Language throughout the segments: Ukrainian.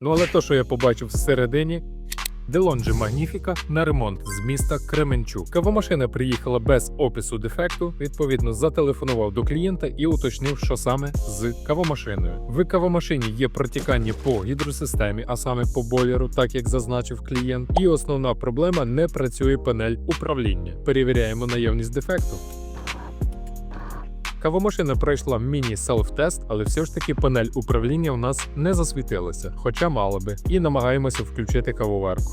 Ну але то, що я побачив всередині. Делонджі Магніфіка на ремонт з міста Кременчук. Кавомашина приїхала без опису дефекту. Відповідно, зателефонував до клієнта і уточнив, що саме з кавомашиною. В кавомашині є протікання по гідросистемі, а саме по бойлеру, так як зазначив клієнт. І основна проблема не працює панель управління. Перевіряємо наявність дефекту. Кавомашина пройшла міні-селф-тест, але все ж таки панель управління у нас не засвітилася, хоча мала би, і намагаємося включити кавоварку.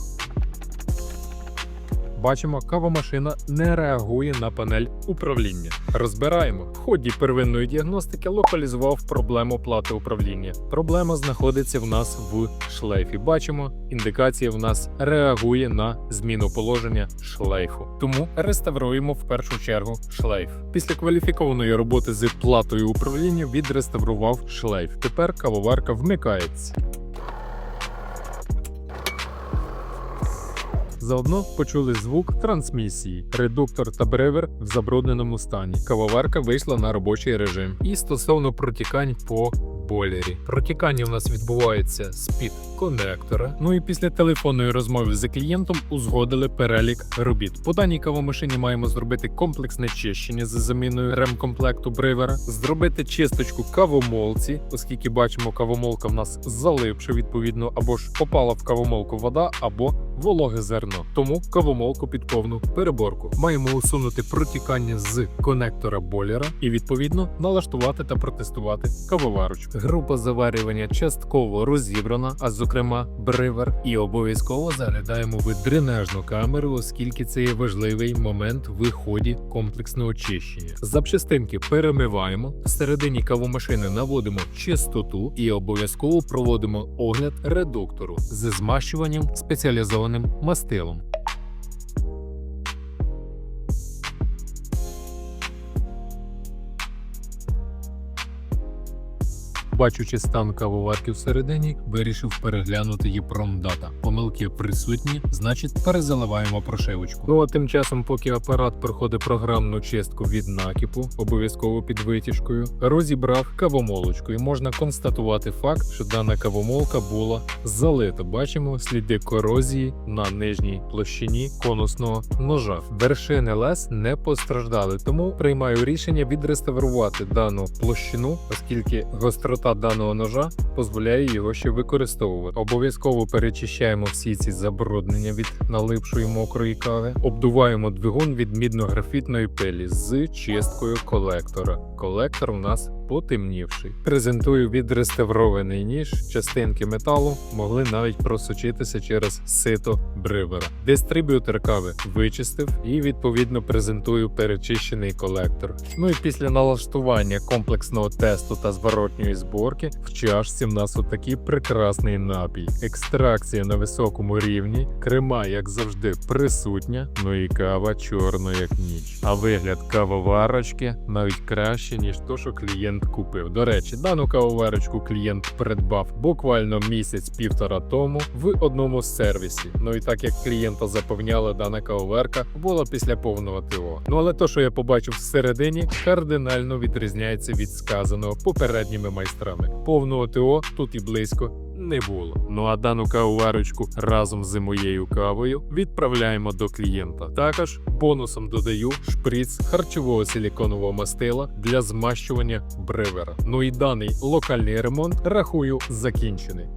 Бачимо, кавомашина не реагує на панель управління. Розбираємо. В ході первинної діагностики локалізував проблему плати управління. Проблема знаходиться в нас в шлейфі. Бачимо, індикація в нас реагує на зміну положення шлейфу. Тому реставруємо в першу чергу шлейф. Після кваліфікованої роботи з платою управління відреставрував шлейф. Тепер кавоварка вмикається. Заодно почули звук трансмісії, редуктор та бревер в забрудненому стані. Кавоварка вийшла на робочий режим. І стосовно протікань по бойлері. Протікання у нас відбувається з-під конектора. Ну і після телефонної розмови з клієнтом узгодили перелік робіт. По даній кавомашині маємо зробити комплексне чищення з заміною ремкомплекту бревера, зробити чисточку кавомолці, оскільки бачимо, кавомолка в нас залипша, відповідно, або ж попала в кавомолку вода, або вологе зерно. Тому кавомолку під повну переборку. Маємо усунути протікання з конектора бойлера і відповідно налаштувати та протестувати кавоварочку. Група заварювання частково розібрана, а зокрема бривер, і обов'язково заглядаємо в дренажну камеру, оскільки це є важливий момент в ході комплексного очищення. Запчастинки перемиваємо, всередині кавомашини наводимо чистоту і обов'язково проводимо огляд редуктору з змащуванням спеціалізованим мастилом. Бачучи стан кавоварки всередині, вирішив переглянути її промдата. Помилки присутні, значить перезаливаємо прошивочку. Ну а тим часом, поки апарат проходить програмну чистку від накипу, обов'язково під витяжкою, розібрав кавомолочку, і можна констатувати факт, що дана кавомолка була залита. Бачимо сліди корозії на нижній площині конусного ножа. Вершини лез не постраждали, тому приймаю рішення відреставрувати дану площину, оскільки гострота даного ножа дозволяє його ще використовувати. Обов'язково перечищаємо всі ці забруднення від налипшої мокрої кави, обдуваємо двигун від мідно-графітної пилі з чисткою колектора. Колектор у нас потемнівший. Презентую відреставрований ніж. Частинки металу могли навіть просочитися через сито бривера. Дистриб'ютор кави вичистив і відповідно презентую перечищений колектор. Ну і після налаштування комплексного тесту та зворотньої зборки в чашці в нас отакий прекрасний напій. Екстракція на високому рівні, крема, як завжди, присутня. Ну і кава чорна, як ніч. А вигляд кавоварочки навіть краще, ніж то, що клієнт купив. До речі, дану кавоварочку клієнт придбав буквально місяць-півтора тому в одному з сервісів. Ну і так як клієнта запевняла, дана кавоварка була після повного ТО. Ну але то, що я побачив всередині, кардинально відрізняється від сказаного попередніми майстрами. Повного ТО тут і близько не було. Ну а дану кавоварочку разом з моєю кавою відправляємо до клієнта. Також бонусом додаю шприц харчового силіконового мастила для змащування бревера. Ну і даний локальний ремонт рахую закінчений.